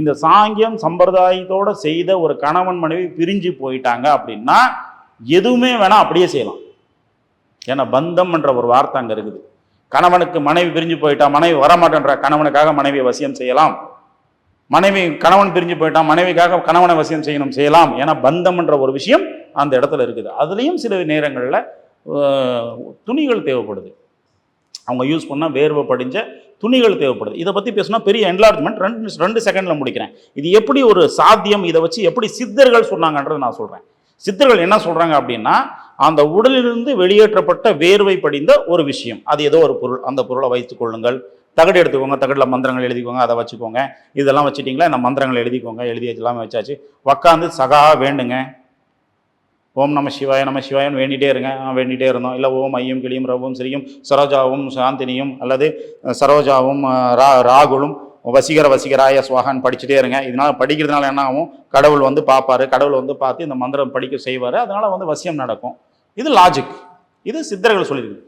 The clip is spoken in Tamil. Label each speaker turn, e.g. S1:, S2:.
S1: இந்த சாங்கியம் சம்பிரதாயத்தோட செய்த ஒரு கணவன் மனைவி பிரிஞ்சு போயிட்டாங்க அப்படின்னா எதுவுமே வேணால் அப்படியே செய்யலாம். ஏன்னா பந்தம் என்ற ஒரு வார்த்தை அங்கே இருக்குது. கணவனுக்கு மனைவி பிரிஞ்சு போயிட்டா மனைவி வரமாட்டேன்ற கணவனுக்காக மனைவியை வசியம் செய்யலாம். மனைவி கணவன் பிரிஞ்சு போயிட்டா மனைவிக்காக கணவனை வசியம் செய்யணும் செய்யலாம். ஏன்னா பந்தம் என்ற ஒரு விஷயம் அந்த இடத்துல இருக்குது. அதுலேயும் சில நேரங்களில் துணிகள் தேவைப்படுது. அவங்க யூஸ் பண்ணால் வேர்வை படிஞ்ச துணிகள் தேவைப்படுது. இதை பற்றி பேசினா பெரிய என்லார்ஜ்மெண்ட் ரெண்டு ரெண்டு செகண்டில் முடிக்கிறேன். இது எப்படி ஒரு சாத்தியம்? இதை வச்சு எப்படி சித்தர்கள் சொன்னாங்கன்றதை நான் சொல்கிறேன் சித்தர்கள் என்ன சொல்கிறாங்க அப்படின்னா அந்த உடலிலிருந்து வெளியேற்றப்பட்ட வேர்வை படிந்த ஒரு விஷயம். அது ஏதோ ஒரு பொருள். அந்த பொருளை வைத்துக் கொள்ளுங்கள். தகடு எடுத்துக்கோங்க. தகடில் மந்திரங்கள் எழுதிக்கோங்க. அதை வச்சுக்கோங்க. இதெல்லாம் வச்சுட்டிங்களா? இந்த மந்திரங்கள் எழுதிக்கோங்க. எழுதி எல்லாமே வச்சாச்சு. உக்காந்து சகா வேண்டுங்க. ஓம் நம சிவாய நம சிவாயன்னு வேண்டிகிட்டே இருங்க. வேண்டிகிட்டே இருந்தோம். இல்லை ஓம் ஐயும் கிளியும் ரவும் சிறியும் சரோஜாவும் சாந்தினியும் அல்லது சரோஜாவும் ரா ராகுலும் வசீகர வசீகராய சுவாகான்னு படிச்சுட்டே இருங்க. இதனால் படிக்கிறதுனால என்ன ஆகும்? கடவுள் வந்து பார்ப்பாரு கடவுள் வந்து பார்த்து இந்த மந்திரம் படிக்க செய்வார். அதனால் வந்து வசியம் நடக்கும். இது லாஜிக் இது சித்தர்கள் சொல்லியிருக்கு.